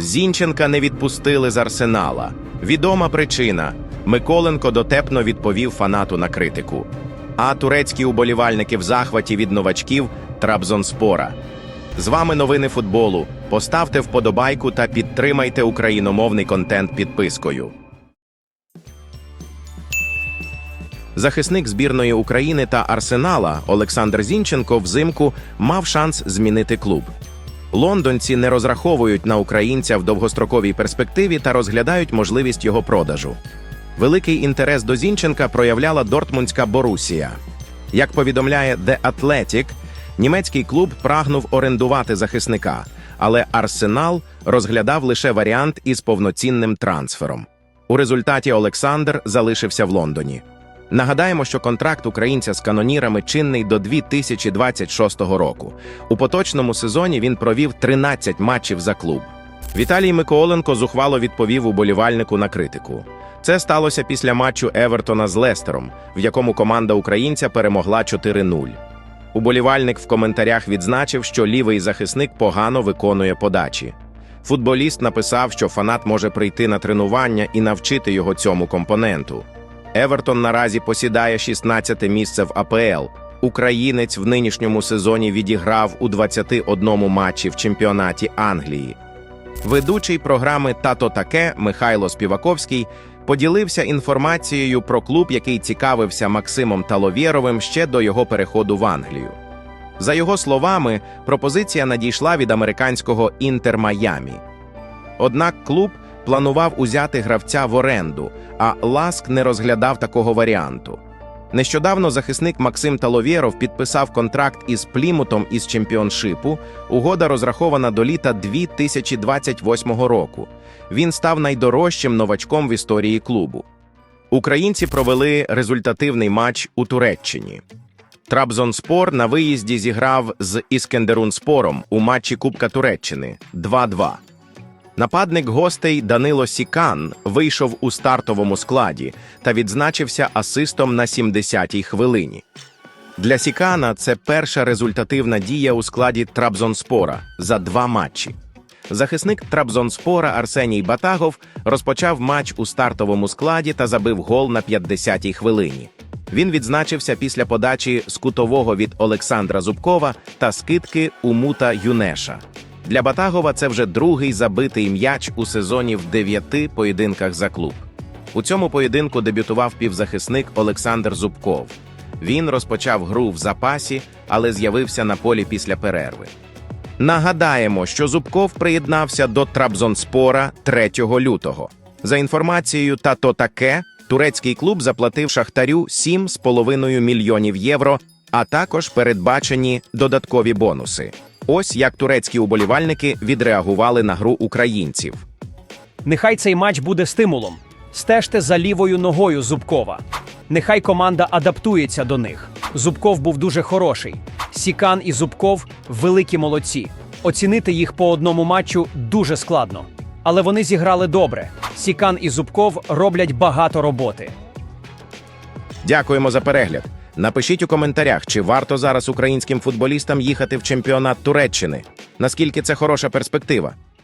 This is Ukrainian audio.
Зінченка не відпустили з арсенала. Відома причина. Миколенко дотепно відповів фанату на критику. А турецькі уболівальники в захваті від новачків Трабзонспора. З вами новини футболу. Поставте вподобайку та підтримайте україномовний контент підпискою. Захисник збірної України та Арсенала Олександр Зінченко взимку мав шанс змінити клуб. Лондонці не розраховують на українця в довгостроковій перспективі та розглядають можливість його продажу. Великий інтерес до Зінченка проявляла Дортмундська Борусія. Як повідомляє The Athletic, німецький клуб прагнув орендувати захисника, але Арсенал розглядав лише варіант із повноцінним трансфером. У результаті Олександр залишився в Лондоні. Нагадаємо, що контракт українця з канонірами чинний до 2026 року. У поточному сезоні він провів 13 матчів за клуб. Віталій Миколенко зухвало відповів уболівальнику на критику. Це сталося після матчу Евертона з Лестером, в якому команда українця перемогла 4-0. Уболівальник в коментарях відзначив, що лівий захисник погано виконує подачі. Футболіст написав, що фанат може прийти на тренування і навчити його цьому компоненту. Евертон наразі посідає 16-те місце в АПЛ. Українець в нинішньому сезоні відіграв у 21 матчі в чемпіонаті Англії. Ведучий програми Тато таке Михайло Співаковський поділився інформацією про клуб, який цікавився Максимом Таловєровим ще до його переходу в Англію. За його словами, пропозиція надійшла від американського Інтер Майамі. Однак клуб планував узяти гравця в оренду, а Ласк не розглядав такого варіанту. Нещодавно захисник Максим Таловєров підписав контракт із Плімутом із чемпіоншипу. Угода розрахована до літа 2028 року. Він став найдорожчим новачком в історії клубу. Українці провели результативний матч у Туреччині. Трабзонспор на виїзді зіграв з Іскендерунспором у матчі Кубка Туреччини 2-2. Нападник гостей Данило Сікан вийшов у стартовому складі та відзначився асистом на 70-й хвилині. Для Сікана це перша результативна дія у складі Трабзонспора за два матчі. Захисник Трабзонспора Арсеній Батагов розпочав матч у стартовому складі та забив гол на 50-й хвилині. Він відзначився після подачі з від Олександра Зубкова та скидки Умута Юнеша. Для Батагова це вже другий забитий м'яч у сезоні в дев'яти поєдинках за клуб. У цьому поєдинку дебютував півзахисник Олександр Зубков. Він розпочав гру в запасі, але з'явився на полі після перерви. Нагадаємо, що Зубков приєднався до Трабзонспора 3 лютого. За інформацією «Тато таке», турецький клуб заплатив Шахтарю 7,5 мільйонів євро, а також передбачені додаткові бонуси. Ось як турецькі уболівальники відреагували на гру українців. Нехай цей матч буде стимулом. Стежте за лівою ногою Зубкова. Нехай команда адаптується до них. Зубков був дуже хороший. Сікан і Зубков великі молодці. Оцінити їх по одному матчу дуже складно. Але вони зіграли добре. Сікан і Зубков роблять багато роботи. Дякуємо за перегляд. Напишіть у коментарях, чи варто зараз українським футболістам їхати в чемпіонат Туреччини. Наскільки це хороша перспектива?